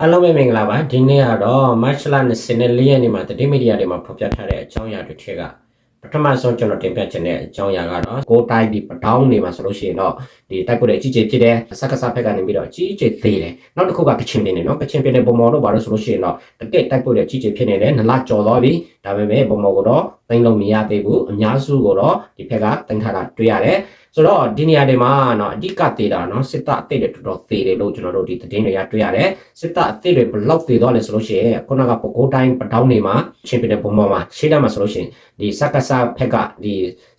အားလုံးပဲမင်္ဂလာပါဒီနေ့ကတော့ March လ24ရက်နေ့မှာတတိမီဒီယာတွေမှာဖော်ပြထားတဲ့အကြောင်းအရာတွေထက်ကပထမဆုံးကျွန်တော်တင်ပြချင်တဲ့အကြောင်းအရာကတော့ကိုတိုင်းဒီပတောင်းနေမှာဆိုလို့ရှိရင်တော့ဒီတိုက်ပွဲတွေအကြီးကြီးဖြစ်တဲ့စက္ကစဘက်ကနေပြီးတော့အကြီးကြီးသေးတယ်နောက်တစ်ခုကကချင်ပြည်နယ်နော်ကချင်ပြည်နယ်ပုံမော်တို့ဘာလို့ဆိုလို့ရှိရင်တော့တကယ့်တိုက်ပွဲတွေအကြီးကြီးဖြစ်နေတယ်နလကြော်သွားပြီဒါပေမဲ့ပုံမော်ကတော့သိမ်းလို့မရသေးဘူးအများစုကတော့ဒီဘက်ကတင်ထားတာတွေ့ရတယ် ဆိုတော့ဒီနေရာတွေမှာเนาะအဓိကသေးတာเนาะစစ်တပ်အသေးတွေတော်တော်သေးတယ်လို့ကျွန်တော်တို့ဒီသတင်းတွေကတွေ့ရတယ်စစ်တပ်အသေးတွေဘယ်လောက်သေးသွားလဲဆိုလို့ရှိရင်ခုနကပကိုးတိုင်းပတောင်းနေမှာချင်းပြည်နယ်ပုံပေါ်မှာရှေ့တမှာဆိုလို့ရှိရင်ဒီစက္ကစဖက်ကဒီ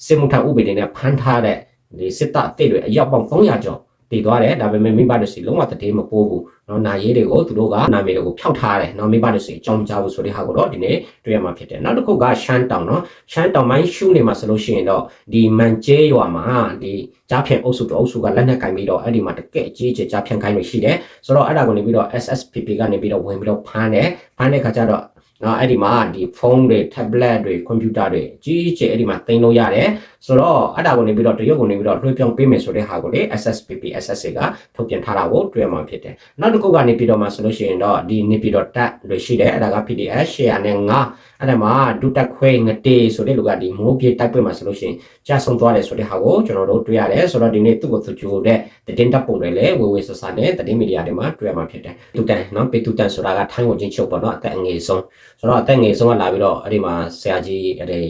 စစ်မှုထမ်းဥပဒေနဲ့ဖမ်းထားတဲ့ဒီစစ်တပ်အသေးတွေအယောက်ပေါင်း300ကျော်တည်သွားတယ်ဒါပေမဲ့မိဘတွေစီလုံးဝတည်မပိုးဘူး နော်နာရေးတွေကိုသူတို့ကနာမည်တွေကိုဖျောက်ထားတယ်နော်မိဘတွေဆိုရင်ကြောင်ကြဘူးဆိုတဲ့ဟာကိုတော့ဒီနေ့တွေ့ရမှာဖြစ်တယ်နောက်တစ်ခုကရှမ်းတောင်နော်ရှမ်းတောင်မိုင်းရှုနေမှာဆိုလို့ရှိရင်တော့ဒီမန်ကျဲရွာမှာဒီကြားဖြန့်အုပ်စုတအုပ်စုကလက်နက်ကင်ပြီးတော့အဲ့ဒီမှာတကယ်အကြီးအကျယ်ကြားဖြန့်ခိုင်းလို့ရှိတယ်ဆိုတော့အဲ့ဒါကိုနေပြီးတော့ SSPP ကနေပြီးတော့ဝင်ပြီးတော့ဖမ်းတယ်ဖမ်းတဲ့ခါကျတော့နော်အဲ့ဒီမှာဒီဖုန်းတွေ tablet တွေ computer တွေအကြီးအကျယ်အဲ့ဒီမှာတင်လို့ရတယ်ဆိုတော့အဲ့ဒါကိုနေပြီးတော့တရုတ်ကိုနေပြီးတော့လွှဲပြောင်းပေးမယ်ဆိုတဲ့ဟာကိုလေ SSPP SSA ကထုတ်ပြန်ထားတာကိုတွေ့ရမှာဖြစ်တယ်နောက်တစ်ခုကနေပြီးတော့မှဆိုလို့ရှိရင်တော့ဒီနေပြီးတော့တက်တွေရှိတယ်အဲ့ဒါက PDF share နဲ့ငါအဲ့ဒါမှာဒုတက်ခွဲငတေဆိုတဲ့လူကဒီမိုးပြေတိုက်ပွဲမှာဆိုလို့ရှိရင်ကြာဆုံးသွားတယ်ဆိုတဲ့ဟာကိုကျွန်တော်တို့တွေ့ရတယ်ဆိုတော့ဒီနေ့သူ့ကိုသူကြိုတဲ့တင်တပ်ပုံတွေလည်းဝေဝေဆဆနဲ့တင်မီဒီယာတွေမှာတွေ့ရမှာဖြစ်တယ်တူတန်နော်ပေတူတန်ဆိုတာကထိုင်းဝင်ချင်းချုပ်ပေါ့နော်အသက်အငယ်ဆုံးဆိုတော့အသက်ငယ်ဆုံးကလာပြီးတော့အဲ့ဒီမှာဆရာကြီးအဲ့ဒီ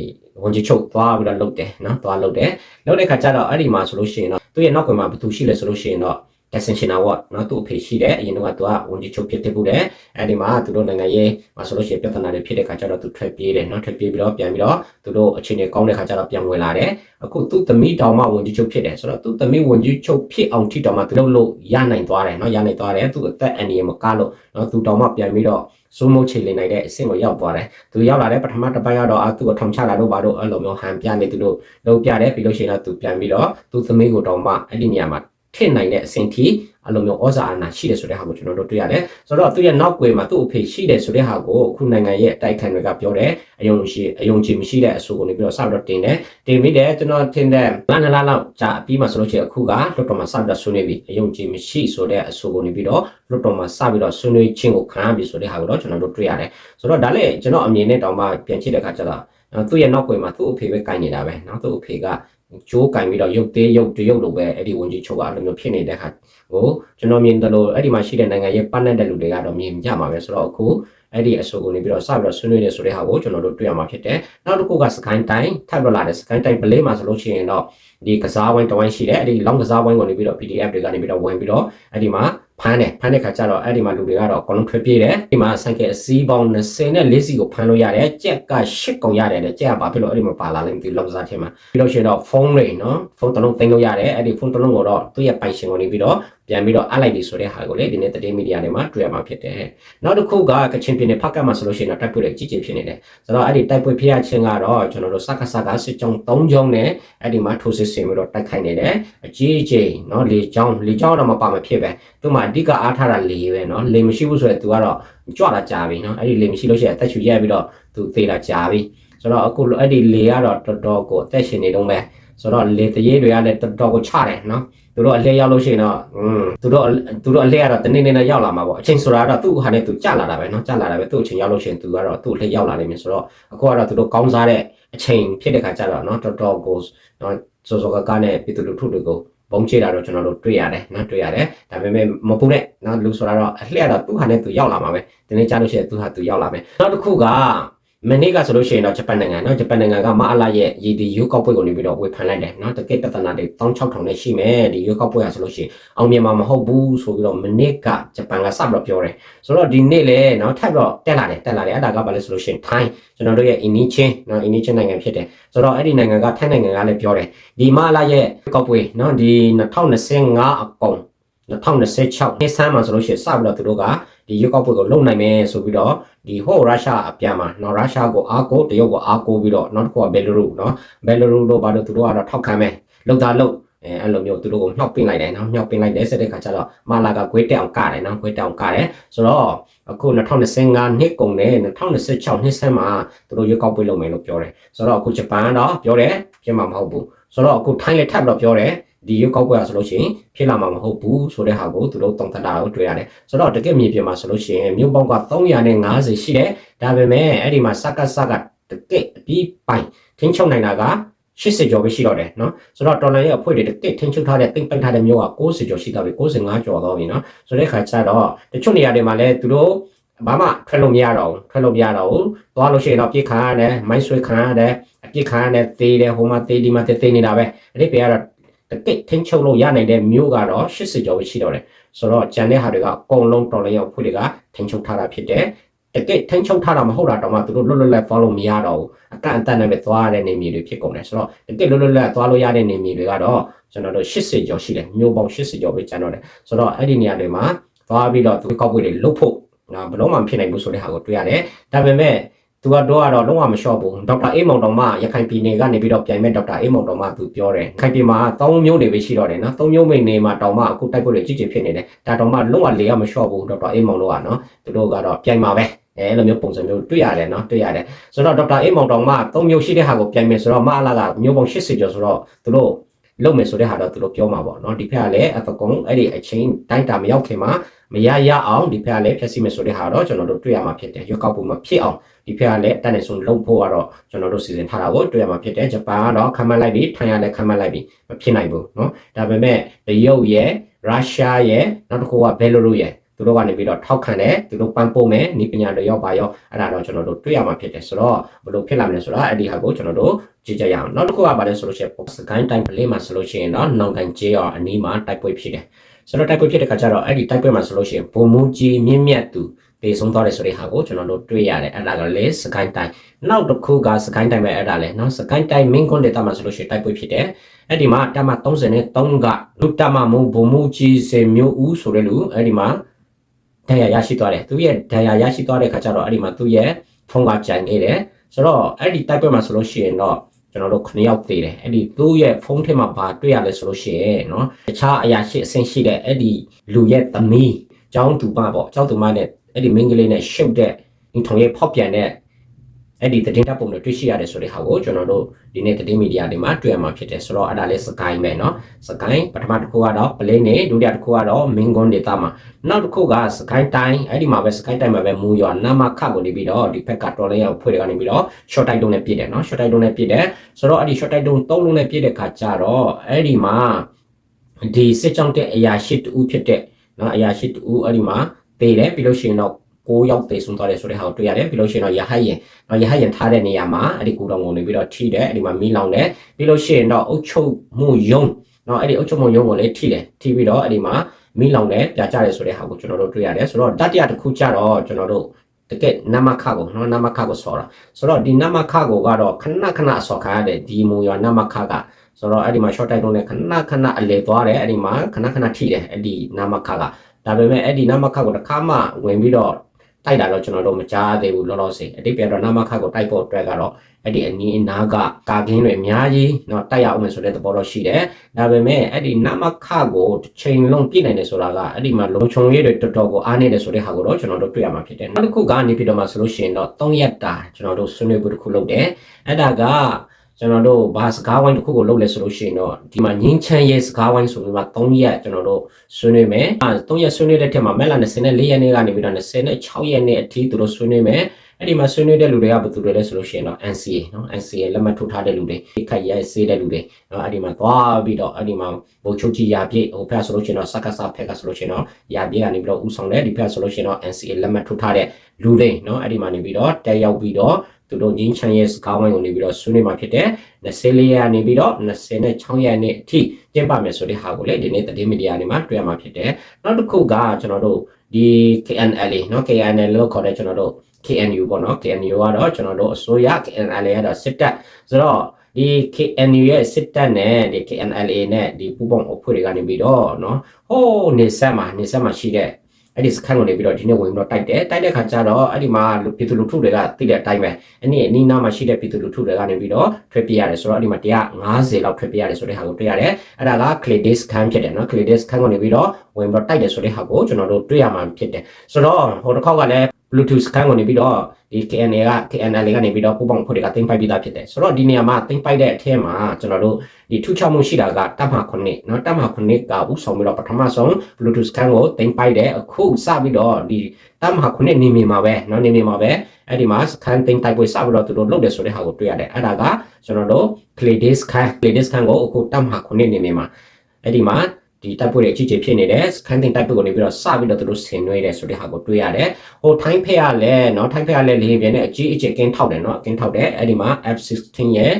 ဝန်ကြီးချုပ်သွားပြီးတော့လှုပ်တယ်နော်သွားလှုပ်တယ်လှုပ်တဲ့ခါကျတော့အဲ့ဒီမှာဆိုလို့ရှိရင်တော့သူ့ရဲ့နောက်ကွယ်မှာဘသူရှိလဲဆိုလို့ရှိရင်တော့ဒက်ဆင်ရှင်နာဝတ်နော်သူ့အဖေရှိတယ်အရင်တော့ကသူကဝန်ကြီးချုပ်ဖြစ်တဲ့ဘူးတယ်အဲ့ဒီမှာသူတို့နိုင်ငံရေးမှာဆိုလို့ရှိရင်ပြဿနာတွေဖြစ်တဲ့ခါကျတော့သူထွက်ပြေးတယ်နော်ထွက်ပြေးပြီးတော့ပြန်ပြီးတော့သူတို့အခြေအနေကောင်းတဲ့ခါကျတော့ပြန်ဝင်လာတယ်အခုသူ့သမီးတောင်မှဝန်ကြီးချုပ်ဖြစ်တယ်ဆိုတော့သူ့သမီးဝန်ကြီးချုပ်ဖြစ်အောင်ထိတောင်မှသူတို့လို့ရနိုင်သွားတယ်နော်ရနိုင်သွားတယ်သူ့အသက်အန္တရာယ်မကလို့နော်သူတောင်မှပြန်ပြီးတော့ စိုးမိုးချိန်လည်နိုင်တဲ့အဆင့်ကိုရောက်သွားတယ်သူရောက်လာတဲ့ပထမတစ်ပတ်ကတော့အသူ့ကိုထောင်ချလာတော့ဘာလို့အဲ့လိုမျိုးဟန်ပြနေသူတို့လုပ်ပြတယ်ပြီးလို့ရှိရင်တော့သူပြန်ပြီးတော့သူ့သမီးကိုတောင်မှအဲ့ဒီနေရာမှာထင့်နိုင်တဲ့အဆင့်ထိ အဲ့လိုမျိုးဩဇာအာဏာရှိတယ်ဆိုတဲ့ဟာကိုကျွန်တော်တို့တွေ့ရတယ်ဆိုတော့သူ့ရဲ့နောက်ကွယ်မှာသူ့အဖေရှိတယ်ဆိုတဲ့ဟာကိုအခုနိုင်ငံရဲ့တိုက်ခိုင်တွေကပြောတယ်အယုံရှိအယုံချင်မရှိတဲ့အဆိုကိုနေပြီးတော့စပြီးတော့တင်တယ်တင်ပြီးတယ်ကျွန်တော်ထင်တဲ့မန္တလာလောက်ကြာပြီးမှဆိုလို့ရှိရင်အခုကလွတ်တော်မှာစပြီးတော့ဆွေးနွေးပြီးအယုံချင်မရှိဆိုတဲ့အဆိုကိုနေပြီးတော့လွတ်တော်မှာစပြီးတော့ဆွေးနွေးခြင်းကိုခံရပြီဆိုတဲ့ဟာကိုတော့ကျွန်တော်တို့တွေ့ရတယ်ဆိုတော့ဒါလည်းကျွန်တော်အမြင်နဲ့တောင်မှပြန်ကြည့်တဲ့အခါကျတော့သူ့ရဲ့နောက်ကွယ်မှာသူ့အဖေပဲကင်နေတာပဲနော်သူ့အဖေက ကျိုးကင်ပြီးတော့ရုပ်သေးရုပ်တရုပ်လိုပဲအဲ့ဒီဝန်ကြီးချုပ်ကအဲ့လိုမျိုးဖြစ်နေတဲ့ခါဟိုကျွန်တော်မြင်တယ်လို့အဲ့ဒီမှာရှိတဲ့နိုင်ငံရဲ့ပတ်သက်တဲ့လူတွေကတော့မြင်ကြမှာပဲဆိုတော့အခုအဲ့ဒီအဆိုကိုနေပြီးတော့စပြီးတော့ဆွေးနွေးနေဆိုတဲ့ဟာကိုကျွန်တော်တို့တွေ့ရမှာဖြစ်တယ်နောက်တစ်ခုကစကိုင်းတိုင်းထပ်လို့လာတဲ့စကိုင်းတိုင်းပလေးမှာဆိုလို့ရှိရင်တော့ဒီကစားဝိုင်းတဝိုင်းရှိတယ်အဲ့ဒီလောင်းကစားဝိုင်းကိုနေပြီးတော့ PDF တွေကနေပြီးတော့ဝင်ပြီးတော့အဲ့ဒီမှာ ဖမ်းတယ်ဖမ်းတဲ့ခါကျတော့အဲ့ဒီမှာလူတွေကတော့အကုန်လုံးထွက်ပြေးတယ်ဒီမှာဆိုင်ကယ်အစီးပေါင်း20နဲ့40စီကိုဖမ်းလို့ရတယ်ကြက်က8ကုန်ရတယ်တဲ့ကြက်ကဘာဖြစ်လို့အဲ့ဒီမှာပါလာလဲမသိဘူးလောက်ကစားထဲမှာပြီးလို့ရှိရင်တော့ဖုန်းတွေနော်ဖုန်းတစ်လုံးသိမ်းလို့ရတယ်အဲ့ဒီဖုန်းတစ်လုံးကိုတော့သူ့ရဲ့ပိုင်ရှင်ကိုနေပြီးတော့ ပြန်ပြီးတော့အပ်လိုက်ပြီဆိုတဲ့ဟာကိုလေဒီနေ့သတင်းမီဒီယာတွေမှာတွေ့ရမှာဖြစ်တယ်နောက်တစ်ခုကကချင်ပြည်နယ်ဖက်ကတ်မှာဆိုလို့ရှိရင်တော့တိုက်ပွဲတွေကြီးကြီးဖြစ်နေတယ်ဆိုတော့အဲ့ဒီတိုက်ပွဲဖြစ်ရခြင်းကတော့ကျွန်တော်တို့စက္ကစကစစ်ကြောင်း3ကြောင်းနဲ့အဲ့ဒီမှာထိုးစစ်ဆင်ပြီးတော့တိုက်ခိုက်နေတယ်အကြီးအကျယ်နော်လေကြောင်းလေကြောင်းတော့မပါမဖြစ်ပဲသူမှအဓိကအားထားတာလေပဲနော်လေမရှိဘူးဆိုရင် तू ကတော့ကြွလာကြပြီနော်အဲ့ဒီလေမရှိလို့ရှိရင်အသက်ရှူရက်ပြီးတော့ तू သေလာကြပြီဆိုတော့အခုအဲ့ဒီလေကတော့တော်တော်ကိုအသက်ရှင်နေတော့ပဲဆိုတော့လေတရေတွေကလည်းတော်တော်ကိုချတယ်နော် သူတို့အလဲရောက်လို့ရှိရင်တော့อืมသူတို့သူတို့အလဲကတော့တနေ့နေ့နဲ့ရောက်လာမှာပေါ့အချိန်ဆိုတာတော့သူ့ဟာနဲ့သူကြာလာတာပဲเนาะကြာလာတာပဲသူ့အချိန်ရောက်လို့ရှိရင်သူကတော့သူ့အလဲရောက်လာနိုင်မယ်ဆိုတော့အခုကတော့သူတို့ကောင်းစားတဲ့အချိန်ဖြစ်တဲ့ခါကျတော့เนาะတော်တော်ကိုเนาะစောစောကကနဲ့ပြည်သူလူထုတွေကိုဘုံချတာတော့ကျွန်တော်တို့တွေ့ရတယ်เนาะတွေ့ရတယ်ဒါပေမဲ့မပူနဲ့เนาะလူဆိုတာတော့အလှည့်တော့သူ့ဟာနဲ့သူရောက်လာမှာပဲဒီနေ့ကြားလို့ရှိရင်သူ့ဟာသူရောက်လာမယ်နောက်တစ်ခုက မနေ့ကဆိုလို့ရှိရင်တော့ဂျပန်နိုင်ငံเนาะဂျပန်နိုင်ငံကမအားလာရဲ့ရည်ဒီယူကောက်ပွဲကိုနေပြီးတော့ဝေဖန်လိုက်တယ်เนาะတကယ်ပြဿနာတွေ16000နဲ့ရှိမယ်ဒီယူကောက်ပွဲကဆိုလို့ရှိရင်အောင်မြင်မှာမဟုတ်ဘူးဆိုပြီးတော့မနေ့ကဂျပန်ကစပြီးတော့ပြောတယ်ဆိုတော့ဒီနေ့လေเนาะထပ်ပြီးတော့တက်လာတယ်တက်လာတယ်အဲ့ဒါကဘာလဲဆိုလို့ရှိရင်ထိုင်းကျွန်တော်တို့ရဲ့ initial เนาะ initial နိုင်ငံဖြစ်တယ်ဆိုတော့အဲ့ဒီနိုင်ငံကထိုင်းနိုင်ငံကလည်းပြောတယ်ဒီမအားလာရဲ့ကောက်ပွဲเนาะဒီ2025အကုန်2026နှစ်ဆန်းမှာဆိုလို့ရှိရင်စပြီးတော့သူတို့ကဒီရွက်ကောက်ပွဲကိုလုံနိုင်မယ်ဆိုပြီးတော့ ဒီဟိုရုရှားအပြန်မှာနော်ရုရှားကိုအားကိုတရုတ်ကိုအားကိုပြီးတော့နောက်တစ်ခုကဘယ်လ်ရုနော်ဘယ်လ်ရုတို့ဘာလို့သူတို့ကတော့ထောက်ခံမယ်လောက်တာလောက်အဲအဲ့လိုမျိုးသူတို့ကိုနှောက်ပင်းလိုက်တယ်နော်နှောက်ပင်းလိုက်တယ်ဆက်တဲ့ခါကျတော့မာလာကဂွေးတက်အောင်ကတယ်နော်ဂွေးတက်အောင်ကတယ်ဆိုတော့အခု2025နှစ်ကုန်နဲ့2026နှစ်ဆန်းမှာသူတို့ရွက်ကောက်ပွဲလုပ်မယ်လို့ပြောတယ်ဆိုတော့အခုဂျပန်တော့ပြောတယ်ပြင်မှာမဟုတ်ဘူးဆိုတော့အခုထိုင်းလည်းထပ်ပြီးတော့ပြောတယ် ဒီရုပ်ကောက်ပွဲဆိုလို့ရှိရင်ဖြစ်လာမှာမဟုတ်ဘူးဆိုတဲ့ဟာကိုသူတို့တုံ့တက်တာကိုတွေ့ရတယ်ဆိုတော့တကယ့်မြေပြင်မှာဆိုလို့ရှိရင်မြို့ပေါက်က350ရှိတယ်ဒါပေမဲ့အဲ့ဒီမှာစကစကတကယ့်အပြီးပိုင်ထင်းချုပ်နိုင်တာက80ကျော်ပဲရှိတော့တယ်နော်ဆိုတော့တော်လန်ရဲ့အဖွဲ့တွေတကယ့်ထင်းချုပ်ထားတဲ့တင်ပိုက်ထားတဲ့မြို့က60ကျော်ရှိတော့ပြီ65ကျော်တော့ပြီနော်ဆိုတဲ့ခါကျတော့တချို့နေရာတွေမှာလည်းသူတို့ဘာမှထွက်လို့မရတော့ဘူးထွက်လို့မရတော့ဘူးသွားလို့ရှိရင်တော့ပြစ်ခါရတယ်မိုင်းဆွဲခါရတယ်အပြစ်ခါရတယ်သေးတယ်ဟိုမှာသေးဒီမှာသေးသေးနေတာပဲအဲ့ဒီပေကတော့ တကယ့်ထင်းချုပ်လို့ရနိုင်တဲ့မြို့ကတော့80ကျော်ပဲရှိတော့တယ်ဆိုတော့ကျန်တဲ့ဟာတွေကအကုန်လုံးတော်လန်ရဲ့အဖွဲ့တွေကထင်းချုပ်ထားတာဖြစ်တယ်တကယ်ထင်းချုပ်ထားတာမဟုတ်တာတော့မှသူတို့လွတ်လွတ်လပ်သွားလို့မရတော့ဘူးအကန့်အသတ်နဲ့ပဲသွားရတဲ့နေမြေတွေဖြစ်ကုန်တယ်ဆိုတော့တကယ်လွတ်လွတ်လပ်သွားလို့ရတဲ့နေမြေတွေကတော့ကျွန်တော်တို့80ကျော်ရှိတယ်မြို့ပေါင်း80ကျော်ပဲကျန်တော့တယ်ဆိုတော့အဲ့ဒီနေရာတွေမှာသွားပြီးတော့သူကောက်ပွေတွေလုတ်ဖို့နော်ဘလုံးမှမဖြစ်နိုင်ဘူးဆိုတဲ့ဟာကိုတွေ့ရတယ်ဒါပေမဲ့ သူကတော့ကတော့လုံးဝမလျှော့ဘူးဒေါက်တာအေးမောင်တော်မှရခိုင်ပြည်နယ်ကနေပြီးတော့ပြိုင်မဲ့ဒေါက်တာအေးမောင်တော်မှသူပြောတယ်ခိုင်ပြည်မှာ၃မျိုးတွေပဲရှိတော့တယ်နော်၃မျိုးမိန်နေမှာတောင်မှအခုတိုက်ပွဲတွေကြီးကြီးဖြစ်နေတယ်ဒါတောင်မှလုံးဝလေရမလျှော့ဘူးဒေါက်တာအေးမောင်တို့ကနော်သူတို့ကတော့ပြိုင်မှာပဲအဲလိုမျိုးပုံစံမျိုးတွေ့ရတယ်နော်တွေ့ရတယ်ဆိုတော့ဒေါက်တာအေးမောင်တော်မှ၃မျိုးရှိတဲ့ဟာကိုပြိုင်မယ်ဆိုတော့မအလာကမျိုးပေါင်း80ကျော်ဆိုတော့သူတို့ လုံမယ်ဆိုတဲ့ဟာတော့သူတို့ပြောမှာပေါ့နော်ဒီဖက်ကလည်းအဖကုံအဲ့ဒီအချင်းတိုင်းတာမရောက်ခင်မှာမရရအောင်ဒီဖက်ကလည်းဖြည့်ဆည်းမယ်ဆိုတဲ့ဟာတော့ကျွန်တော်တို့တွေ့ရမှာဖြစ်တယ်ရွက်ကောက်ပုံမှာဖြစ်အောင်ဒီဖက်ကလည်းတန်နေဆုံးလုံဖို့ကတော့ကျွန်တော်တို့စီစဉ်ထားတာကိုတွေ့ရမှာဖြစ်တယ်ဂျပန်ကတော့ခံမလိုက်ပြီးထိုင်ရလည်းခံမလိုက်ပြီးမဖြစ်နိုင်ဘူးနော်ဒါပေမဲ့တရုတ်ရဲ့ရုရှားရဲ့နောက်တစ်ခုကဘယ်လိုလိုရဲ့ သူတို့ကနေပြီးတော့ထောက်ခံတယ်သူတို့ပန်းပို့မယ်ဤပညာတွေရောက်ပါရောက်အဲ့ဒါတော့ကျွန်တော်တို့တွေ့ရမှာဖြစ်တယ်ဆိုတော့ဘယ်လိုဖြစ်လာမလဲဆိုတော့အဲ့ဒီဟာကိုကျွန်တော်တို့ကြည့်ကြရအောင်နောက်တစ်ခုကဘာလဲဆိုလို့ရှိရင်စကိုင်းတိုင်းပလေးမှာဆိုလို့ရှိရင်တော့နောင်ကန်ကျေးရောအနီးမှာတိုက်ပွဲဖြစ်တယ်ဆိုတော့တိုက်ပွဲဖြစ်တဲ့ခါကျတော့အဲ့ဒီတိုက်ပွဲမှာဆိုလို့ရှိရင်ဘုံမူကြီးမြင့်မြတ်သူတေဆုံးသွားတယ်ဆိုတဲ့ဟာကိုကျွန်တော်တို့တွေ့ရတယ်အဲ့ဒါကလေစကိုင်းတိုင်းနောက်တစ်ခုကစကိုင်းတိုင်းပဲအဲ့ဒါလေနော်စကိုင်းတိုင်းမင်းကွန်းဒေတာမှာဆိုလို့ရှိရင်တိုက်ပွဲဖြစ်တယ်အဲ့ဒီမှာတမ33ကလူတမမုံဘုံမူကြီးစေမျိုးဦးဆိုတဲ့လူအဲ့ဒီမှာ ဒဏ်ရာရရှိသွားတယ်သူရဲ့ဒဏ်ရာရရှိသွားတဲ့ခါကျတော့အဲ့ဒီမှာသူရဲ့ဖုန်းကကြံနေတယ်ဆိုတော့အဲ့ဒီတိုက်ပွဲမှာဆိုလို့ရှိရင်တော့ကျွန်တော်တို့9ယောက်သေးတယ်အဲ့ဒီသူ့ရဲ့ဖုန်းထဲမှာဘာတွေ့ရလဲဆိုလို့ရှိရင်เนาะတခြားအရာရှိအဆင့်ရှိတဲ့အဲ့ဒီလူရဲ့သမီးကျောင်းသူမပေါ့ကျောင်းသူမနဲ့အဲ့ဒီမင်းကလေးနဲ့ရှုပ်တဲ့ဒီထုံရဲ့ဖောက်ပြန်တဲ့ အဲ့ဒီသတင်းတပ်ပုံတွေတွေ့ရှိရတယ်ဆိုတဲ့ဟာကိုကျွန်တော်တို့ဒီနေ့သတင်းမီဒီယာတွေမှာတွေ့ရမှာဖြစ်တယ်ဆိုတော့အဲ့ဒါလေးစကိုင်းပဲเนาะစကိုင်းပထမတစ်ခုကတော့ပလင်းနေဒုတိယတစ်ခုကတော့မင်းကွန်းဒေတာမှာနောက်တစ်ခုကစကိုင်းတိုင်းအဲ့ဒီမှာပဲစကိုင်းတိုင်းမှာပဲမူရောနာမခတ်ကိုနေပြီးတော့ဒီဘက်ကတော်လေးရောက်ဖွဲ့တွေကနေပြီးတော့ short tight တုံးနဲ့ပြည့်တယ်เนาะ short tight တုံးနဲ့ပြည့်တယ်ဆိုတော့အဲ့ဒီ short tight တုံးသုံးလုံးနဲ့ပြည့်တဲ့ခါကျတော့အဲ့ဒီမှာဒီစစ်ကြောင်းတဲ့အရာရှိတူဖြစ်တဲ့เนาะအရာရှိတူအဲ့ဒီမှာပေးတယ်ပြီးလို့ရှိရင်တော့ 6ရောက်သေးဆုံးသွားတယ်ဆိုတဲ့ဟာကိုတွေ့ရတယ်ပြီးလို့ရှိရင်တော့ရဟတ်ရင်တော့ရဟတ်ရင်ထားတဲ့နေရာမှာအဲ့ဒီကူတော်ငုံနေပြီးတော့ထိတယ်အဲ့ဒီမှာမီးလောင်တယ်ပြီးလို့ရှိရင်တော့အုတ်ချုပ်မှုယုံနော်အဲ့ဒီအုတ်ချုပ်မှုယုံကိုလည်းထိတယ်ထိပြီးတော့အဲ့ဒီမှာမီးလောင်တယ်ပြကြတယ်ဆိုတဲ့ဟာကိုကျွန်တော်တို့တွေ့ရတယ်ဆိုတော့တတိယတစ်ခုကျတော့ကျွန်တော်တို့တကယ်နမခကိုနော်နမခကိုဆော်တာဆိုတော့ဒီနမခကိုကတော့ခဏခဏဆော်ခါရတဲ့ဒီမူရနမခကဆိုတော့အဲ့ဒီမှာ short time တုံးနဲ့ခဏခဏအလေသွားတယ်အဲ့ဒီမှာခဏခဏထိတယ်အဲ့ဒီနမခကဒါပေမဲ့အဲ့ဒီနမခကိုတစ်ခါမှဝင်ပြီးတော့ တိုက်တာတော့ကျွန်တော်တို့မကြားသေးဘူးလောလောဆယ်အတိတ်ပြတော့နမခကိုတိုက်ဖို့အတွက်ကတော့အဲ့ဒီအနီးအနားကကာကင်းတွေအများကြီးเนาะတိုက်ရအောင်မယ်ဆိုတဲ့သဘောတော့ရှိတယ်ဒါပေမဲ့အဲ့ဒီနမခကိုတစ်ချိန်လုံးပြည့်နိုင်တယ်ဆိုတာကအဲ့ဒီမှာလုံခြုံရေးတွေတော်တော်ကိုအားနေတယ်ဆိုတဲ့ဟာကိုတော့ကျွန်တော်တို့တွေ့ရမှာဖြစ်တယ်နောက်တစ်ခုကနေပြည်တော်မှာဆိုလို့ရှိရင်တော့3ရက်တာကျွန်တော်တို့ဆွေးနွေးပွဲတစ်ခုလုပ်တယ်အဲ့ဒါက ကျွန်တော်တို့ဘာစကားဝိုင်းတစ်ခုကိုလုပ်လဲဆိုလို့ရှိရင်တော့ဒီမှာငင်းချမ်းရဲ့စကားဝိုင်းဆိုပြီးမှ3ရက်ကျွန်တော်တို့ဆွေးနွေးမယ်အဲ3ရက်ဆွေးနွေးတဲ့ထက်မှာမက်လာ24ရက်နေ့ကနေပြီးတော့26ရက်နေ့အထိသူတို့ဆွေးနွေးမယ်အဲ့ဒီမှာဆွေးနွေးတဲ့လူတွေကဘယ်သူတွေလဲဆိုလို့ရှိရင်တော့ NCA နော် NCA လက်မှတ်ထိုးထားတဲ့လူတွေခက်ရဲစေးတဲ့လူတွေနော်အဲ့ဒီမှာသွားပြီးတော့အဲ့ဒီမှာဘိုလ်ချုပ်ကြီးရာပြည့်ဟိုဖက်ဆိုလို့ရှိရင်တော့စက္ကစဖက်ကဆိုလို့ရှိရင်တော့ရာပြည့်ကနေပြီးတော့ဥဆောင်တယ်ဒီဖက်ဆိုလို့ရှိရင်တော့ NCA လက်မှတ်ထိုးထားတဲ့လူတွေနော်အဲ့ဒီမှာနေပြီးတော့တက်ရောက်ပြီးတော့ သူတို့ငင်းချမ်းရဲ့စကားဝိုင်းကိုနေပြီးတော့ဆွေးနွေးမှာဖြစ်တယ်24ရက်နေပြီးတော့26ရက်နေ့အထိကျင်းပမယ်ဆိုတဲ့ဟာကိုလည်းဒီနေ့သတင်းမီဒီယာတွေမှာတွေ့ရမှာဖြစ်တယ်နောက်တစ်ခုကကျွန်တော်တို့ဒီ KNL နော် KNL လို့ခေါ်တဲ့ကျွန်တော်တို့ KNU ပေါ့နော် KNU ကတော့ကျွန်တော်တို့အစိုးရ KNL ကတော့စစ်တပ်ဆိုတော့ဒီ KNU ရဲ့စစ်တပ်နဲ့ဒီ KNLA နဲ့ဒီပူပေါင်းအဖွဲ့တွေကနေပြီးတော့เนาะဟိုးနေဆက်မှာနေဆက်မှာရှိတဲ့ အဲ့ဒီစခန်းကနေပြီးတော့ဒီနေ့ဝင်ပြီးတော့တိုက်တယ်တိုက်တဲ့ခါကျတော့အဲ့ဒီမှာပြည်သူလူထုတွေကသိတဲ့အတိုင်းပဲအနည်းအနီးနားမှာရှိတဲ့ပြည်သူလူထုတွေကနေပြီးတော့ထွက်ပြေးရတယ်ဆိုတော့အဲ့ဒီမှာ150လောက်ထွက်ပြေးရတယ်ဆိုတဲ့ဟာကိုတွေ့ရတယ်အဲ့ဒါက clay disk ခန်းဖြစ်တယ်နော် clay disk ခန်းကနေပြီးတော့ဝင်ပြီးတော့တိုက်တယ်ဆိုတဲ့ဟာကိုကျွန်တော်တို့တွေ့ရမှာဖြစ်တယ်ဆိုတော့ဟိုတစ်ခေါက်ကလည်း Bluetooth စကန်ကိုနေပြီးတော့ ဒီ KNA က KNL ကနေပြီးတော့ပူပေါင်းဖွဲ့တွေကတင်ပိုက်ပြီးသားဖြစ်တယ်ဆိုတော့ဒီနေရာမှာတင်ပိုက်တဲ့အထက်မှာကျွန်တော်တို့ဒီထူးခြားမှုရှိတာကတပ်မ9เนาะတပ်မ9ကဥဆောင်ပြီးတော့ပထမဆုံး Bluetooth scan ကိုတင်ပိုက်တယ်အခုစပြီးတော့ဒီတပ်မ9နေမြေမှာပဲเนาะနေမြေမှာပဲအဲ့ဒီမှာ scan တင်တိုက်ပွဲစပြီးတော့သူတို့လုပ်တယ်ဆိုတဲ့ဟာကိုတွေ့ရတယ်အဲ့ဒါကကျွန်တော်တို့ clay disk scan clay disk scan ကိုအခုတပ်မ9နေမြေမှာအဲ့ဒီမှာ ဒီတိုက်ပွဲတွေအကြီးကြီးဖြစ်နေတယ်စကန်တင်တိုက်ပွဲကိုနေပြီးတော့စပြီးတော့သူတို့ဆင်နွှဲတယ်ဆိုတဲ့ဟာကိုတွေ့ရတယ်ဟိုထိုင်းဖက်ရလဲเนาะထိုင်းဖက်ရလဲလေးပြင်းနဲ့အကြီးအကျယ်ကင်းထောက်တယ်เนาะကင်းထောက်တယ်အဲ့ဒီမှာ F16 ရဲ့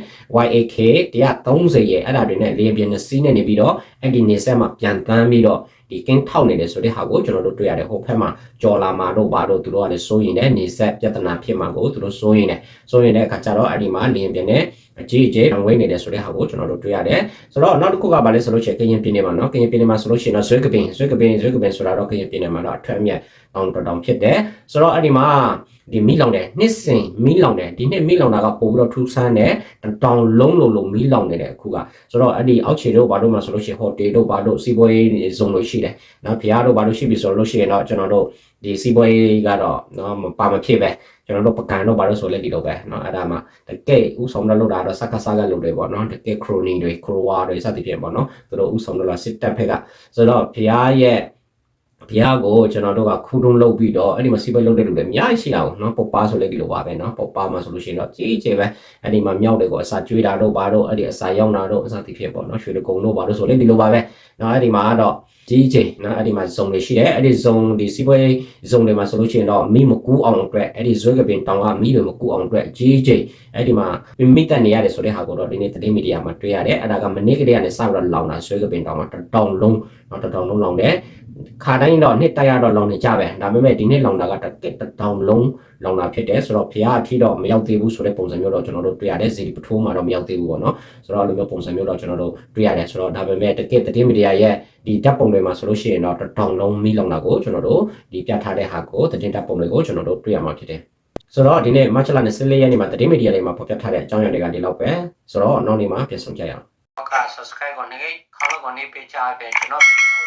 YAK 130ရဲ့အဲ့ဒါတွေနဲ့လေးပြင်းနဲ့စီးနေနေပြီးတော့အဲ့ဒီနေဆက်မှာပြန်တန်းပြီးတော့ဒီကင်းထောက်နေတယ်ဆိုတဲ့ဟာကိုကျွန်တော်တို့တွေ့ရတယ်ဟိုဖက်မှာကြော်လာမှာတို့ဘာတို့သူတို့ကလည်းစိုးရင်လည်းနေဆက်ပြဿနာဖြစ်မှာကိုသူတို့စိုးရင်လည်းစိုးရင်တဲ့အခါကျတော့အဲ့ဒီမှာလင်းပြင်းနဲ့ အကြီးအကျယ်ဝိနေတယ်ဆိုတဲ့ဟာကိုကျွန်တော်တို့တွေ့ရတယ်ဆိုတော့နောက်တစ်ခုကဘာလဲဆိုလို့ရှိရင်ကရင်ပြည်နယ်မှာနော်ကရင်ပြည်နယ်မှာဆိုလို့ရှိရင်တော့ဇွဲကပင်ဇွဲကပင်ဇွဲကပင်ဆိုတာတော့ကရင်ပြည်နယ်မှာတော့အထွတ်အမြတ်အောင်တော်တော်ဖြစ်တယ်ဆိုတော့အဲ့ဒီမှာ ဒီမီလောင်တယ်နှစ်စဉ်မီလောင်တယ်ဒီနှစ်မီလောင်တာကပို့ပြီးတော့ထူးဆန်းတယ်တောင်လုံးလုံးလုံးမီလောင်နေတယ်အခုကဆိုတော့အဲ့ဒီအောက်ခြေတို့ဘာတို့မှာဆိုလို့ရှိရင်ဟိုတယ်တို့ဘာတို့စီးပွားရေးဇုံလို့ရှိတယ်နော်ဖျားတို့ဘာတို့ရှိပြီဆိုလို့ရှိရင်တော့ကျွန်တော်တို့ဒီစီးပွားရေးကတော့နော်မပါမဖြစ်ပဲကျွန်တော်တို့ပကံတို့ဘာလို့ဆိုလဲဒီလိုပဲเนาะအဲ့ဒါမှတကယ်ဥဆောင်တော့လုပ်တာတော့စကားစကားလုပ်တယ်ပေါ့เนาะတကယ်ခရိုနီတွေခရိုဝါတွေစသဖြင့်ပေါ့เนาะသူတို့ဥဆောင်တော့လာစစ်တပ်ဖက်ကဆိုတော့ဖျားရဲ့ ဘုရားကိုကျွန်တော်တို့ကခူးတုံးလုပ်ပြီးတော့အဲ့ဒီမှာစီးပွားလုပ်တဲ့လူတွေအများကြီးရှိတာပေါ့နော်ပုတ်ပါဆိုလည်းဒီလိုပါပဲနော်ပုတ်ပါမှာဆိုလို့ရှိရင်တော့ကြီးကြီးပဲအဲ့ဒီမှာမြောက်တွေကိုအစာကျွေးတာတို့ဘာတို့အဲ့ဒီအစာရောက်တာတို့အစာတိဖြစ်ပေါ့နော်ရွှေတကုံတို့ဘာတို့ဆိုလည်းဒီလိုပါပဲနော်အဲ့ဒီမှာကတော့ကြီးကြီးနော်အဲ့ဒီမှာဇုံတွေရှိတယ်အဲ့ဒီဇုံဒီစီးပွားဇုံတွေမှာဆိုလို့ရှိရင်တော့မိမကူးအောင်အတွက်အဲ့ဒီဇွဲကပင်တောင်ကမိတွေမကူးအောင်အတွက်ကြီးကြီးအဲ့ဒီမှာမိတက်နေရတယ်ဆိုတဲ့ဟာကိုတော့ဒီနေ့သတင်းမီဒီယာမှာတွေ့ရတယ်အဲ့ဒါကမနေ့ကတည်းကနေစပြီးတော့လောင်တာဇွဲကပင်တောင်မှာတောင်လုံးနော်တောင်လုံးလောင်တယ် ခါတိုင်းတော့နှစ်တိုက်ရတော့လောင်နေကြပဲဒါပေမဲ့ဒီနှစ်လောင်တာကတစ်ကက်တစ်တောင်လုံးလောင်တာဖြစ်တယ်ဆိုတော့ဖះအထီတော့မရောက်သေးဘူးဆိုတဲ့ပုံစံမျိုးတော့ကျွန်တော်တို့တွေ့ရတယ်ဇီဒီပထိုးမှာတော့မရောက်သေးဘူးပေါ့နော်ဆိုတော့အဲ့လိုမျိုးပုံစံမျိုးတော့ကျွန်တော်တို့တွေ့ရတယ်ဆိုတော့ဒါပေမဲ့တကက်တတိမီဒီယာရဲ့ဒီဓာတ်ပုံတွေမှာဆိုလို့ရှိရင်တော့တစ်တောင်လုံးမီးလောင်တာကိုကျွန်တော်တို့ဒီပြထားတဲ့ဟာကိုတတင်ဓာတ်ပုံတွေကိုကျွန်တော်တို့တွေ့ရမှာဖြစ်တယ်ဆိုတော့ဒီနေ့မတ်ချလာနဲ့14ရက်နေ့မှာတတိမီဒီယာတွေမှာဖော်ပြထားတဲ့အကြောင်းအရာတွေကဒီလောက်ပဲဆိုတော့နောက်နေ့မှာပြန်ဆောင်ကြရအောင်ဟုတ်ကဲ့ subscribe ကိုနေခေါင်းလုံးကိုနေပေးချပေးကျွန်တော်ဗီဒီယိုကိုကြည့်ရှုနိုင်ပါတယ်